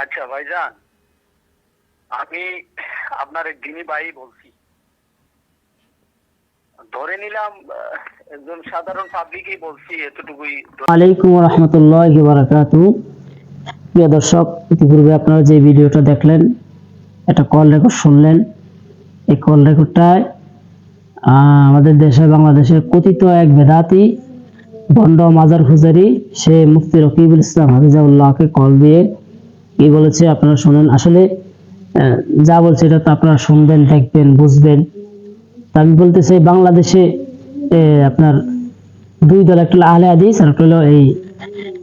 আচ্ছা ভাইজান। আমি আপনার দিনী ভাই বলছি। ধরে নিলাম একজন সাধারণ পাবলিকই বলছি এতটুকুই। আলাইকুম রহমতুল্লাহ বারাকাতু। প্রিয় দর্শক, ইতিপূর্বে আপনারা যে ভিডিওটা দেখলেন একটা কল রেকর্ড শুনলেন। এই কল রেকর্ডটায় আমাদের দেশে বাংলাদেশের কথিত এক বেদাতি ভণ্ড মাজার হুজারি, সে মুফতি রকিবুল ইসলাম হাফিজাউল্লাহকে কল দিয়ে কি বলেছে আপনারা শুনেন? আসলে যা বলছে এটা তো আপনারা শুনবেন, দেখবেন, বুঝবেন। তা আমি বলতে চাই বাংলাদেশে আপনার দুই দল, একটা হলো আহলে হাদিস আর একটা হলো এই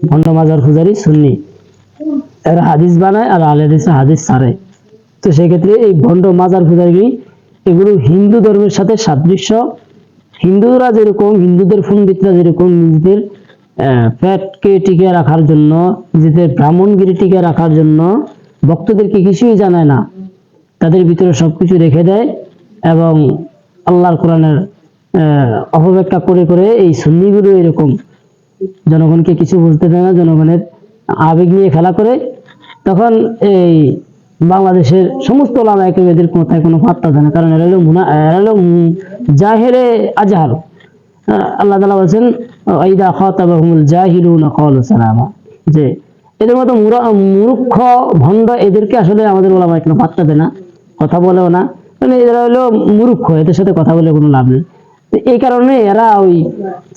ভণ্ড মাজার ফুজারি সুন্নি। এরা হাদিস বানায় আর আহলে হাদিস হাদিস ছাড়ে। তো সেক্ষেত্রে এই ভণ্ড মাজার ফুজারি এগুলো হিন্দু ধর্মের সাথে সাদৃশ্য। হিন্দুরা যেরকম, হিন্দুদের পণ্ডিতরা যেরকম, নিজেদের টিকে রাখার জন্য, নিজেদের ব্রাহ্মণগিরি টিকে রাখার জন্য ভক্তদেরকে কিছুই জানায় না। তাদের ভিতরে সবকিছু রেখে দেয় এবং আল্লাহর কোরআনের অপব্যাখ্যা করে করে এই সুন্নিগুলো এরকম। জনগণকে কিছু বলতে দেয় না, জনগণের আবেগ নিয়ে খেলা করে। তখন এই বাংলাদেশের সমস্ত লামায়কে এদের কোথায় কোনো পাত্তা দেয় না, কারণ এরা হলো মুনা, এরা হলো জাহেরে আজহার। আল্লাহ তালা বলছেন ক্বালু সালামা। যে এদের মতো মূর্খ, ভণ্ড এদেরকে আসলে আমাদের ওলামা পাত্তা দেয় না, কথা বলেও না। মানে এরা হলো মূর্খ, এদের সাথে কথা বলে কোনো লাভ নেই। এই কারণে এরা ওই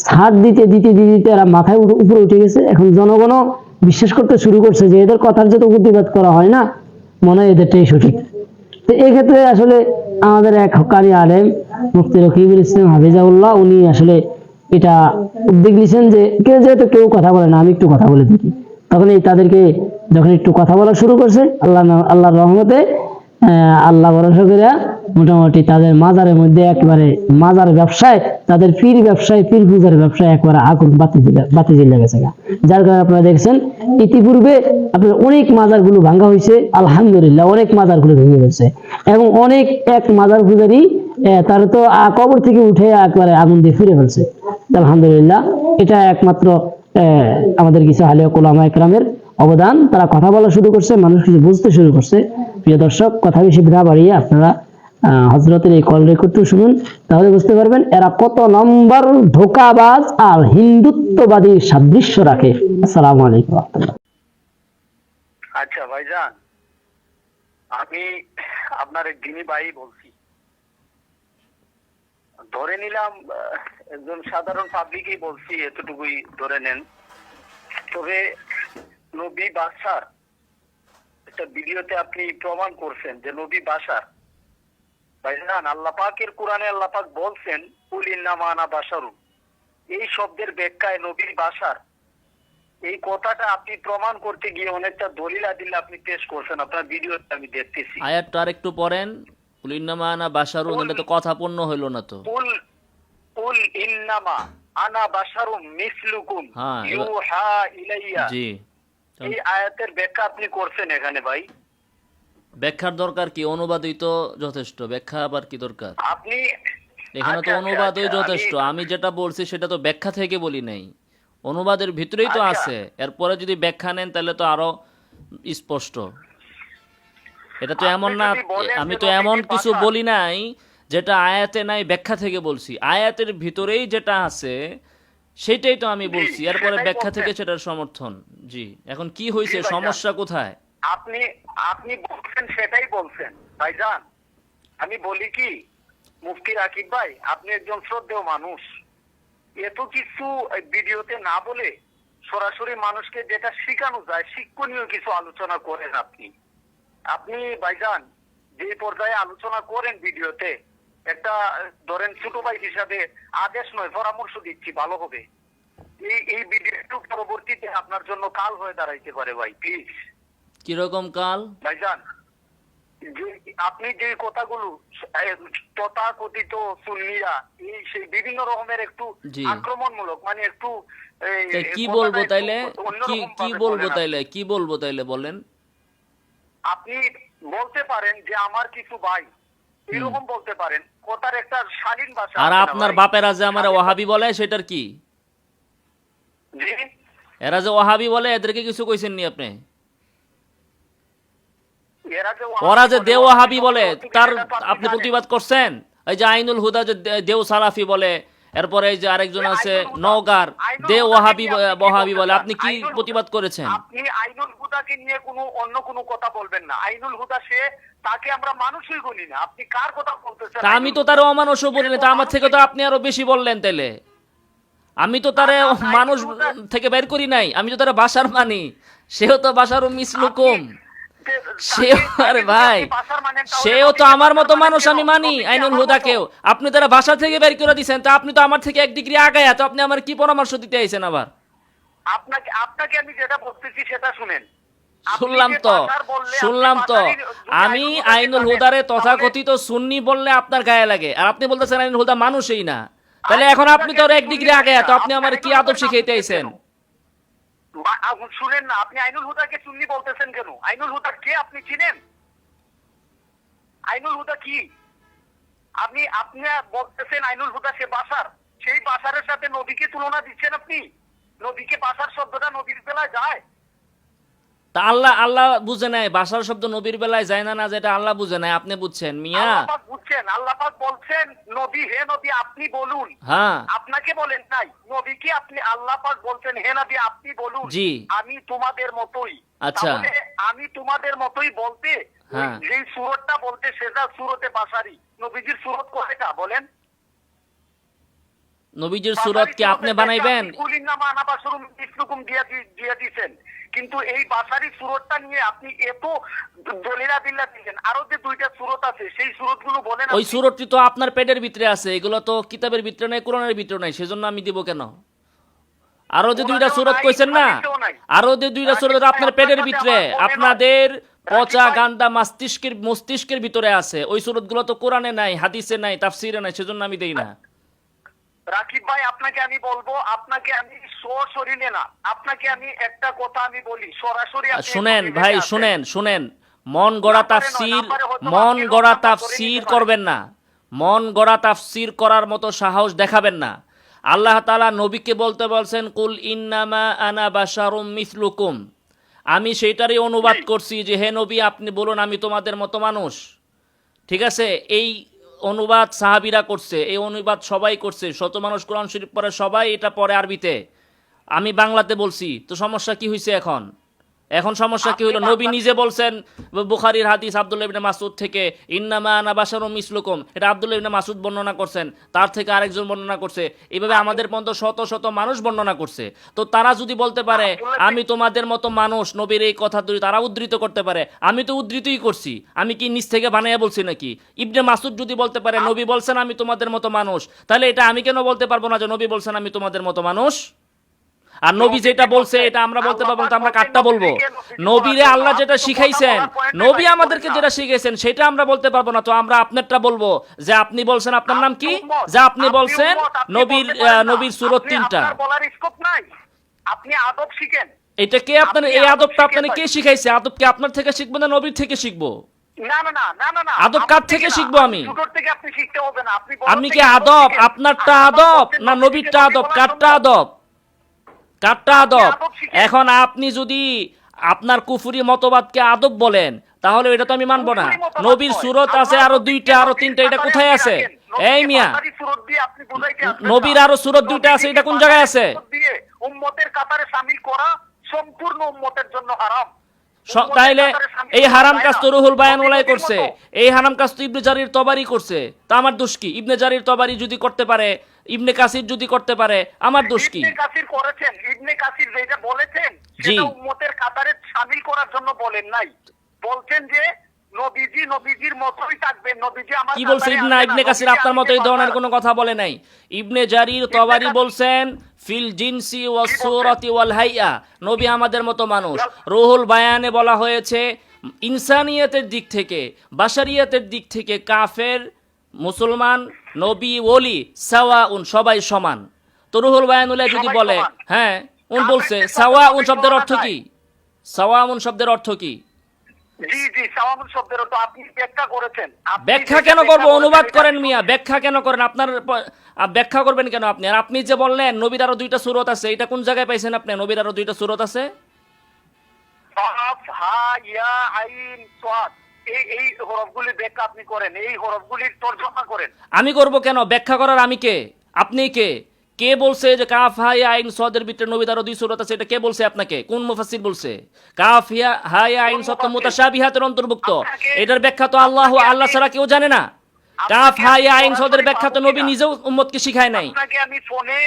ছাড় দিতে দিতে দিতে দিতে এরা মাথায় উপরে উঠে গেছে। এখন জনগণও বিশ্বাস করতে শুরু করছে যে এদের কথার যত প্রতিবাদ করা হয় না, মনে হয় এদেরটাই সঠিক। তো এই ক্ষেত্রে আসলে আমাদের এক হকারি আলেম মুফতি রকিবুল ইসলাম হাফিজাউল্লাহ, উনি আসলে এটা উদ্যোগ নিয়েছেন যে কেউ যেহেতু কেউ কথা বলে না, আমি একটু কথা বলে দেখি। তখন এই তাদেরকে যখন একটু কথা বলা শুরু করছে, আল্লাহ আল্লাহর রহমতে আল্লাহ ভরসা করে মোটামুটি তাদের মাজারের মধ্যে একেবারে মাজার ব্যবসায়, তাদের পীর ব্যবসায়, পীর পূজার ব্যবসায় একবারে আগুন বাতি দিলে জ্বলে গেছে। যার কারণে আপনারা দেখছেন, ইতিপূর্বে আপনার অনেক মাজারগুলো ভাঙা হয়েছে, আলহামদুলিল্লাহ অনেক মাজারগুলো ভেঙে গেছে। এবং অনেক এক মাজার পূজারি তার তো কবর থেকে উঠে একবারে আগুন দিয়ে ফিরে ফেলছে। আলহামদুলিল্লাহ, এটা একমাত্র আমাদের কিছু হালিয়া কোলামা একরামের অবদান। তারা কথা বলা শুরু করছে, মানুষ কিছু বুঝতে শুরু করছে। প্রিয় দর্শক, কথা বেশি না বাড়িয়ে আপনারা হজরতের এই কল রেকর্ডটি শুনুন, তাহলে বুঝতে পারবেন এরা কত নম্বর ধোকাবাজ আর হিন্দুত্ববাদী সাদৃশ্য রাখে। আসসালামু আলাইকুম আচ্ছা ভাইজান, আমি আপনার দিনী ভাই বলছি। ধরে নিলাম একজন সাধারণ পাবলিকই বলছি, এতটুকুই ধরে নেন। তবে নবী বাসার একটা ভিডিওতে আপনি প্রমাণ করছেন যে নবী বাসার ভাইজান আল্লাহ পাকের কোরআনে আল্লাহ পাক বলছেন উলিন্নামানা বাসারু এই শব্দের ব্যাখ্যায় নবী বাসার। এই কথাটা আপনি প্রমাণ করতে গিয়ে অনেকটা দলিল আদিল্লা আপনি পেশ করছেন। আপনার ভিডিওতে আমি দেখতেছি। আয়াতটা আর একটু পড়েন কুলিন্নামানা বাসারুন এটা তো কথা পূর্ণ হইল না তো। কুল কুল ইন্নামা আনা বাশারুম মিসলুকুম। হ্যাঁ, ইউহা ইলাইয়া। জি। এই আয়াতের ব্যাখ্যা আপনি করছেন এখানে ভাই। ব্যাখ্যার দরকার কি? অনুবাদই তো যথেষ্ট। ব্যাখ্যা আবার কি দরকার? আপনি এখানে তো আচ্ছা, আচ্ছা, অনুবাদই আচ্ছা, যথেষ্ট। আমি- যেটা বলছি সেটা তো ব্যাখ্যা থেকে বলি নাই। অনুবাদের ভিতরেই তো। আছে। এরপরে যদি ব্যাখ্যা নেন তাহলে তো আরও স্পষ্ট। এটা তো এমন না। আমি তো এমন কিছু বলি নাই যেটা আয়াতে নাই ব্যাখ্যা থেকে বলছি। আয়াতের ভিতরেই যেটা আছে সেটাই তো আমি বলছি। এরপরে ব্যাখ্যা থেকে সেটার সমর্থন। জি এখন কি হয়েছে? সমস্যা কোথায়? আপনি আপনি বলছেন সেটাই বলছেন। ভাইজান আমি বলি কি মুফতি রাকিব ভাই আপনি একজন শ্রদ্ধেয় মানুষ। এত কিছু ভিডিওতে না বলে সরাসরি মানুষকে যেটা শেখানো যায় শিক্ষণীয় কিছু আলোচনা করেন আপনি। আপনি ভাইজান যে পর্যায়ে আলোচনা করেন ভিডিওতে একটা ধরেন ছোট ভাই হিসাবে আদেশ নয় পরামর্শ দিচ্ছি ভালো হবে। এই এই ভিডিওটু পরবর্তীতে আপনার জন্য কাল হয়ে দাঁড়াইতে পারে ভাই প্লিজ কীরকম কাল? ভাইজান আপনি যে কথাগুলো তথাকথিত সুন্নিরা এই সেই বিভিন্ন রকমের একটু আক্রমণমূলক মানে একটু এই, কি বলব তাইলে? কি বলব তাইলে? কি বলব তাইলে বলেন? আপনি বলতে পারেন যে আমার কিছু ভাই এরকম বলতে পারেন। কথার একটা শালীন ভাষা আর আপনার বাপেরা যে আমার ওহাবি বলে সেটার কি? এরা যে ওহাবি বলে এদেরকে কিছু কইছেন নি আপনি ওরা যে দেও হাবি বলে তার আপনি প্রতিবাদ করছেন? এই যে আইনুল হুদা যে দেও সালাফি বলে এরপরে এই যে আরেকজন আছে নওগার দে ওয়াহাবি বহাবি বলে আপনি কি প্রতিবাদ করেছেন? আপনি আইনুল হুদাকে নিয়ে কোনো অন্য কোনো কথা বলবেন না। আইনুল হুদা সে তাকে আমরা মানুষই গুনি না। আপনি কার কথা বলতেছেন? তা আমি তো তার হুদা? অমানুষও বলি না তা আমার থেকে তো আপনি আরও বেশি বললেন তাইলে। আমি তো তারে মানুষ থেকে বের করি নাই। আমি তো তারা বাসার মানি। সেও তো বাসারও মিসলুকুম সেও আরে ভাই তাহলে সেও তো আমার মতো মানুষ আমি মানি আইনুল হুদাকেও আপনি তারা বাসা থেকে বের করে তা আপনি তো আমার থেকে এক ডিগ্রি আগায় তো আপনি আমার কি পরামর্শ দিতে আইছেন আবার? আপনাকে আপনাকে আমি যেটা বলতেছি সেটা শুনেন। শুনলাম তো শুনলাম তো। আমি আইনুল হুদারে তথাকথিত সুন্নি বললে আপনার গায়ে লাগে। আর আপনি বলতেছেন আইনুল হুদা মানুষই না। তাহলে এখন আপনি তো এক ডিগ্রি আগে তো আপনি আমার কি আদব শিখাইতে আইছেন? শুনেন না, আপনি আইনুল হুদাকে চুন্নি বলতেছেন কেন? আইনুল হুদা কে আপনি চিনেন? আইনুল হুদা কি? আপনি আপনি বলতেছেন আইনুল হুদা সে বাসার। সেই বাসারের সাথে নদীকে তুলনা দিচ্ছেন আপনি? নদীকে বাসার শব্দটা নদীর বেলায় যায়। তা আল্লাহ আল্লাহ বুঝে নাই বাসার শব্দ নবীর বেলায় যায় না না যেটা আল্লাহ বুঝে নাই আপনি বুঝছেন মিয়া বুঝছেন আল্লাহ পাক বলছেন নবী হে নবী আপনি বলুন হ্যাঁ আপনাকে বলেন নাই নবীকে আপনি আল্লাহ পাক বলছেন হে নবী আপনি বলুন জি। আমি তোমাদের মতোই আচ্ছা। আমি তোমাদের মতোই বলতে হ্যাঁ। যে সুরতটা বলতে সেটা সুরতে বাসারি নবীজির সুরত কয়টা বলেন নবীজির সুরত কি আপনি বানাইবেন? কিন্তু এই বাসারি সুরতটা নিয়ে আপনি এত দলিলা দিল্লা দিলেন। আরও যে দুইটা সুরত আছে সেই সুরতগুলো বলেন ওই সুরতটি তো আপনার পেটের ভিতরে আছে। এগুলো তো কিতাবের ভিতরে নাই কোরআনের ভিতরে নাই। সেজন্য আমি দিব কেন? আরও যে দুইটা সুরত কইছেন না? আরও যে দুইটা সুরত আপনার পেটের ভিতরে আপনাদের পচা গান্দা মস্তিষ্কের মস্তিষ্কের ভিতরে আছে। ওই সুরতগুলো তো কোরআনে নাই হাদিসে নাই তাফসিরে নাই সেজন্য আমি দেই না। রাকিব ভাই আপনাকে আমি বলব আপনাকে আমি সশরীরে না আপনাকে আমি একটা কথা আমি বলি সরাসরি শুনেন ভাই শুনেন শুনেন। মন গড়া তাফসির মন গড়া তাফসির করবেন না। মন গড়া তাফসির করার মতো সাহস দেখাবেন না। আল্লাহ তাআলা নবীকে বলতে বলছেন কুল ইন্নামা আনা বাশারুম মিসলুকুম। আমি সেইটারই অনুবাদ করছি যে হে নবী আপনি বলুন আমি তোমাদের মতো মানুষ। ঠিক আছে? এই অনুবাদ সাহাবিরা করছে, এই অনুবাদ সবাই করছে, শত মানুষ কোরআন শরীফ পরে সবাই এটা পরে আরবিতে। আমি বাংলাতে বলছি, তো সমস্যা কি হয়েছে এখন? এখন সমস্যা কি হলো? নবী নিজে বলছেন বুখারীর হাদিস আব্দুল্লাহ ইবনে মাসুদ থেকে ইন্নামা আনা বাশারুম মিসলুকুম। এটা আব্দুল্লাহ ইবনে মাসুদ বর্ণনা করছেন তার থেকে আরেকজন বর্ণনা করছে। এইভাবে আমাদের পর্যন্ত শত শত মানুষ বর্ণনা করছে। তো তারা যদি বলতে পারে আমি তোমাদের মতো মানুষ নবীর এই কথা যদি তারা উদ্ধৃত করতে পারে আমি তো উদ্ধৃতই করছি। আমি কি নিজ থেকে বানাইয়া বলছি নাকি? ইবনে মাসুদ যদি বলতে পারে নবী বলছেন আমি তোমাদের মতো মানুষ তাহলে এটা আমি কেন বলতে পারব না যে নবী বলছেন আমি তোমাদের মতো মানুষ? আর নবী যেটা বলছে এটা আমরা বলতে পারব তো আমরা কাটটা বলব। নবীরে আল্লাহ যেটা শিখাইছেন নবী আমাদেরকে যেটা শিখাইছেন সেটা আমরা বলতে পারব না। তো আমরা আপনারটা বলব যে আপনি বলছেন আপনার নাম কি? যে আপনি বলছেন নবীর। নবীর সুরত তিনটা। আপনি আদব শিখেন। এটা কে আপনার এই আদবটা শিখে আপনার কে শিখাইছে? আদব কি আপনার থেকে শিখব না নবীর থেকে শিখব? আদব কার থেকে শিখব আমি? আপনি আপনি আপনি থেকে কি আদব? আপনারটা আদব না নবীরটা আদব? কারটা আদব? কারটা আদব। এখন আপনি যদি আপনার কুফুরি মতবাদকে আদব বলেন তাহলে এটা তো আমি মানবো না। নবীর সুরত আছে আরও দুইটা আরও তিনটা এটা কোথায় আছে? এই মিয়া। নবীর আরও সুরত দুইটা আছে, এটা কোন জায়গায় আছে? উম্মতের কাতারে শামিল করা সম্পূর্ণ উম্মতের জন্য হারাম। তাইলে এই হারাম কাজ তো রুহুল বায়ান ওলাই করছে। এই হারাম কাজ তো ইবনে জারির তবারি করছে। তা আমার দোষ কি? ইবনে জারির তবারি যদি করতে পারে ইবনে কাসির যদি করতে পারে আমার দোষ কি? ইবনে কাসির করেছেন ইবনে কাসির যেটা বলেছেন সেটা উম্মতের কাতারে শামিল করার জন্য বলেন নাই। বলছেন যে নবীজি নবীজির মতোই থাকবেন নবীজি আমার কি ইবনে ইবনে কাসির আপনার মতো এই ধরনের কোনো কথা বলে নাই। ইবনে জারির তবারি বলছেন ফিল জিনসি বলছেন? সূরাতি ওয়াল হাইয়া। নবী আমাদের মতো মানুষ। রুহুল বায়ানে বলা হয়েছে ইনসানিয়াতের দিক থেকে বাশারিয়াতের দিক থেকে কাফের মুসলমান নবী ওলি সাওয়া উন সবাই সমান। তো রুহুল বায়ানুল্লাহ যদি বলে হ্যাঁ উন বলছে সাওয়া উন শব্দের অর্থ কি? সাওয়া উন শব্দের অর্থ কি? জি জি সাওয়ামুল শব্দের তো আপনি ব্যাখ্যা করেছেন। ব্যাখ্যা কেন করব? অনুবাদ করেন মিয়া। ব্যাখ্যা কেন করেন? আপনার ব্যাখ্যা করবেন কেন আপনি? আর আপনি যে বললেন নবীর আরও দুইটা সুরত আছে এটা কোন জায়গায় পাইছেন আপনি? নবীর আরও দুইটা সুরত আছে? হা ইয়া আইন সাদ এই হরফগুলি ব্যাখ্যা আপনি করেন এই হরফগুলির তর্জমা করেন। আমি করব কেন? ব্যাখ্যা করার আমি কে? আপনি কে? কে বলছে যে কাফ হাই আইন সদের ভিতরে নবী দ্বারা দুই সুরত আছে এটা কে বলছে আপনাকে? কোন মুফাসসির বলছে? কাফ হিয়া হাই আইন সত্য মুতাশাবিহাতের অন্তর্ভুক্ত। এটার ব্যাখ্যা তো আল্লাহ আল্লাহ ছাড়া কেউ জানে না। কাফ হাই আইন সদের ব্যাখ্যা তো নবী? নিজেও উম্মতকে শিখায় নাই। আপনাকে আমি ফোনে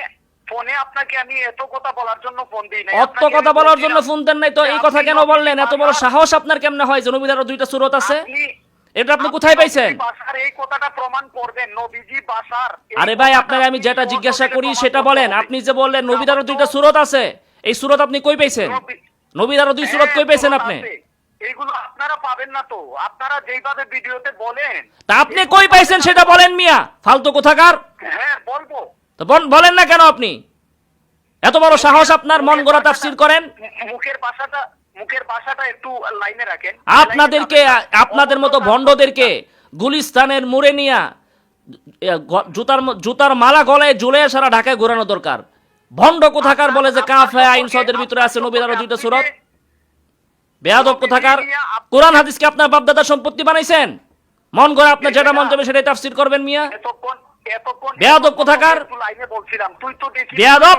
ফোনে আপনাকে আমি এত কথা বলার জন্য ফোন দিই নাই। অত কথা বলার জন্য ফোন দেন নাই তো এই কথা কেন বললেন? এত বড় সাহস আপনার কেমনে হয়? যে দুইটা সুরত আছে। এটা আপনি কোথায় পাইছেন? এই কথাটা প্রমাণ করবেন নবীজি আরে ভাই আমি যেটা জিজ্ঞাসা করি সেটা বলেন। আপনি যে বললেন নবী দ্বারা আমার দুইটা সুরত আছে এই সুরত আপনি কই পাইছেন? নবী- নবী দুই সুরত কই হ্যাঁ, পাইছেন আপনি। এইগুলো আপনারা পাবেন না তো। আপনারা যেইভাবে ভিডিওতে বলেন তা আপনি কই পাইছেন সেটা বলেন মিয়া। ফালতু কোথাকার। হ্যাঁ বলব। তো বল- বলেন না কেন আপনি? এত বড় সাহস আপনার মন গড়া তাফসির করেন? মুখের ভাষাটা মুখের ভাষাটা একটু লাইনে রাখেন। আপনাদেরকে আপনাদের মতো ভণ্ডদেরকে গুলিস্তানের মুড়ে নিয়া জুতার জুতার মালা গলায় ঝুলে সারা ঢাকায় ঘোরানো দরকার। ভণ্ড কোথাকার বলে যে কাফ হ্যাঁ আইন সদের ভিতরে আছে নবীর আরও দুইটা সুরত? বেয়াদব কোথাকার? কোরআন হাদিসকে আপনার বাপদাদার সম্পত্তি বানাইছেন? মন করে আপনার যেটা মন যাবে সেটাই তাফসির করবেন মিয়া। এতক্ষণ বেয়াদব কোথাকার? লাইনে বলছিলাম তুই তো দেখি বেয়াদব?